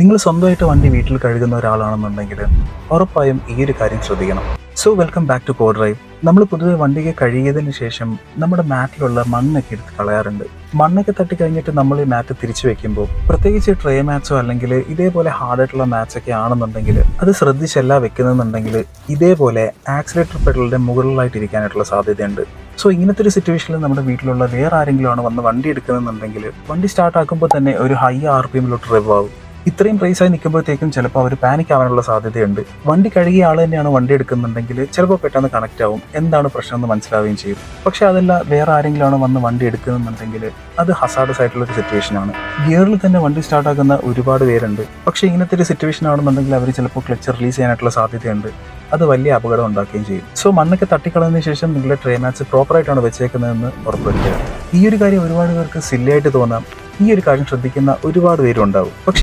നിങ്ങൾ സ്വന്തമായിട്ട് വണ്ടി വീട്ടിൽ കഴുകുന്ന ഒരാളാണെന്നുണ്ടെങ്കിൽ ഉറപ്പായും ഈ ഒരു കാര്യം ശ്രദ്ധിക്കണം. So welcome back to co drive നമ്മൾ പൊതുവെ വണ്ടിക്ക് കഴുകിയതിന് ശേഷം നമ്മുടെ മാറ്റിലുള്ള മണ്ണൊക്കെ എടുത്ത് കളയാറുണ്ട്. മണ്ണൊക്കെ തട്ടി കഴിഞ്ഞിട്ട് നമ്മൾ ഈ മാറ്റ് തിരിച്ചു വെക്കുമ്പോൾ പ്രത്യേകിച്ച് ട്രേ മാച്ചോ അല്ലെങ്കിൽ ഇതേപോലെ ഹാർഡായിട്ടുള്ള മാച്ചൊക്കെ ആണെന്നുണ്ടെങ്കിൽ അത് ശ്രദ്ധിച്ചല്ല വെക്കുന്നുണ്ടെങ്കിൽ ഇതേപോലെ ആക്സിലേറ്റർ പെട്ടലിന്റെ മുകളിലായിട്ട് ഇരിക്കാനായിട്ടുള്ള സാധ്യതയുണ്ട്. സോ ഇങ്ങനത്തെ ഒരു സിറ്റുവേഷനിൽ നമ്മുടെ വീട്ടിലുള്ള വേറെ ആരെങ്കിലും ആണ് വന്ന് വണ്ടി എടുക്കുന്നുണ്ടെങ്കിൽ വണ്ടി സ്റ്റാർട്ട് ആക്കുമ്പോൾ തന്നെ ഒരു ഹൈ ആർ പി എമ്മിലോട്ട് റിവ് ആവും. ഇത്രയും പ്രൈസായി നിൽക്കുമ്പോഴത്തേക്കും ചിലപ്പോൾ അവർ പാനിക് ആവാനുള്ള സാധ്യതയുണ്ട്. വണ്ടി കഴുകിയ ആൾ തന്നെയാണ് വണ്ടി എടുക്കുന്നുണ്ടെങ്കിൽ ചിലപ്പോൾ പെട്ടെന്ന് കണക്ട് ആവും. എന്താണ് പ്രശ്നം എന്ന് മനസ്സിലാവുകയും ചെയ്യും. പക്ഷേ അതല്ല വേറെ ആരെങ്കിലും ആണ് വന്ന് വണ്ടി എടുക്കുന്നുണ്ടെങ്കിൽ അത് ഹസാഡസ് ആയിട്ടുള്ള ഒരു സിറ്റുവേഷൻ ആണ് ഗിയറിൽ തന്നെ വണ്ടി സ്റ്റാർട്ട് ആക്കുന്ന ഒരുപാട് പേരുണ്ട്. പക്ഷേ ഇങ്ങനത്തെ ഒരു സിറ്റുവേഷൻ ആണെന്നുണ്ടെങ്കിൽ അവർ ചിലപ്പോൾ ക്ലച്ച് റിലീസ് ചെയ്യാനായിട്ടുള്ള സാധ്യതയുണ്ട്. അത് വലിയ അപകടം ഉണ്ടാക്കുകയും ചെയ്യും. സോ മണ്ണൊക്കെ തട്ടിക്കളഞ്ഞതിന് ശേഷം നിങ്ങളുടെ ട്രെയിൻ മാച്ച് പ്രോപ്പറായിട്ടാണ് വെച്ചേക്കുന്നതെന്ന് ഉറപ്പുവരുത്തുക. ഈ ഒരു കാര്യം ഒരുപാട് പേർക്ക് സില്ലായിട്ട് തോന്നാം. ഈ ഒരു കാര്യം ശ്രദ്ധിക്കുന്ന ഒരുപാട് പേരുണ്ടാവും. പക്ഷെ